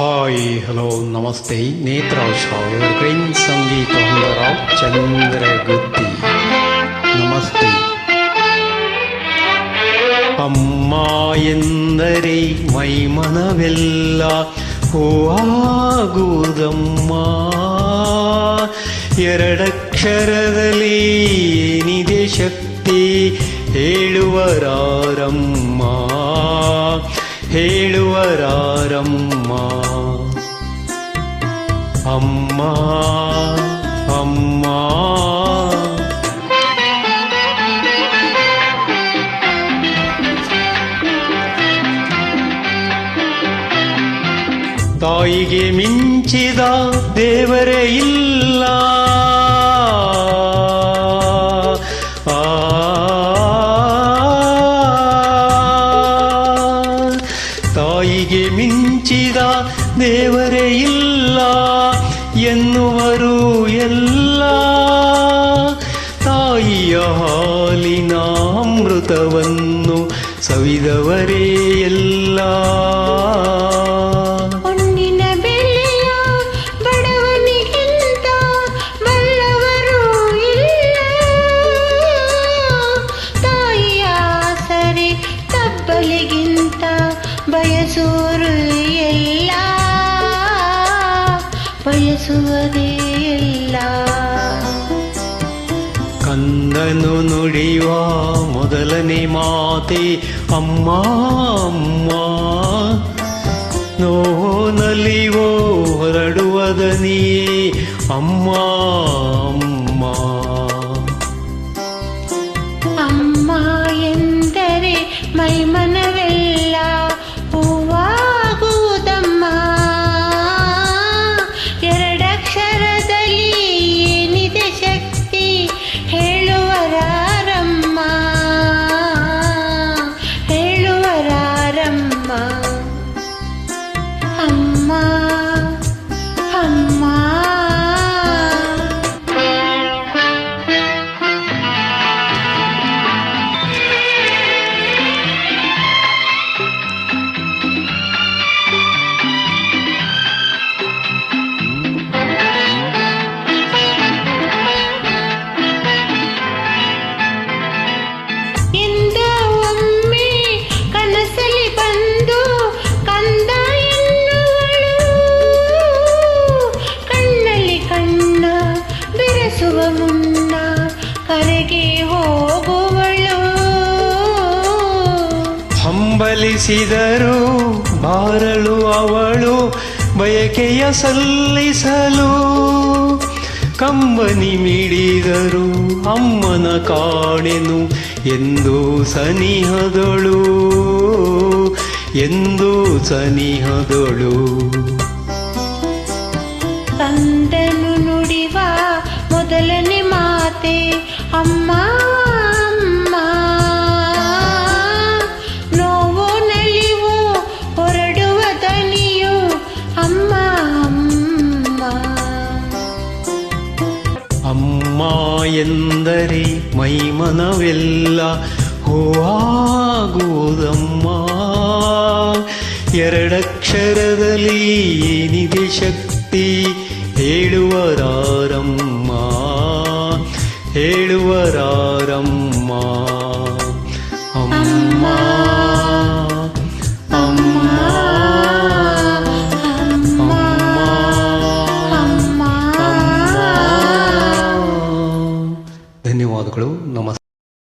Hi hello ನಮಸ್ತೆ ನೇತ್ರಾವ್ ಶಾವ್ green ಸಂಗೀತ ಹೊಂದರಾವ್ ಚಂದ್ರಗುತ್ತಿ ನಮಸ್ತೆ ಅಮ್ಮ ಎಂದರೆ ಮೈಮನವೆಲ್ಲ ಹೂವಾಗುವುದಮ್ಮ ಎರಡಕ್ಷರದಲ್ಲಿ ಏನಿದೆ ಶಕ್ತಿ ಹೇಳುವರಾರಮ್ಮ ಹೇಳುವರಾರಮ್ಮ. ಅಮ್ಮ ಅಮ್ಮ. ತಾಯಿಗೆ ಮಿಂಚಿದ ದೇವರೇ ಇಲ್ಲ. ದೇವರೇ ಇಲ್ಲ ಎನ್ನುವರು ಎಲ್ಲ. ತಾಯಿಯ ಹಾಲಿನ ಅಮೃತವನ್ನು ಸವಿದವರೇ ಎಲ್ಲ. ಹೊನ್ನಿನ ಬಯಸುವರೇ ಇಲ್ಲ. ಕಂದನು ನುಡಿಯುವ ಮೊದಲನೇ ಮಾತೆ ಅಮ್ಮ ಅಮ್ಮ. ನೋನಲಿವೋ ಹೊರಡುವದನಿ ಅಮ್ಮ ಅಮ್ಮ. ಅಮ್ಮ ಎಂದರೆ ಮೈಮನವೆಲ್ಲ ಹಂಬಲಿಸಿದರು ಬಾರಳು ಅವಳು ಬಯಕೆಯ ಸಲ್ಲಿಸಲು. ಕಂಬನಿ ಮಿಡಿದರು, ಅಮ್ಮನ ಕಾಣೆನು ಎಂದು ಸನಿಹದಳು. ಎಂದು ಸನಿಹದಳು. ತಂದನು ನುಡಿವ ಮೊದಲನೇ ಮಾತೆ, ಅಮ್ಮ ಎಂದರೆ ಮೈಮನವೆಲ್ಲ ಹೂವಾಗುವುದಮ್ಮ ಎರಡಕ್ಷರದಲ್ಲಿ ಏನಿದೆ ಶಕ್ತಿ? ಹೇಳುವರಾರಮ್ಮ. ಹೇಳುವರಾರಮ್ಮ. ಅಮ್ಮ.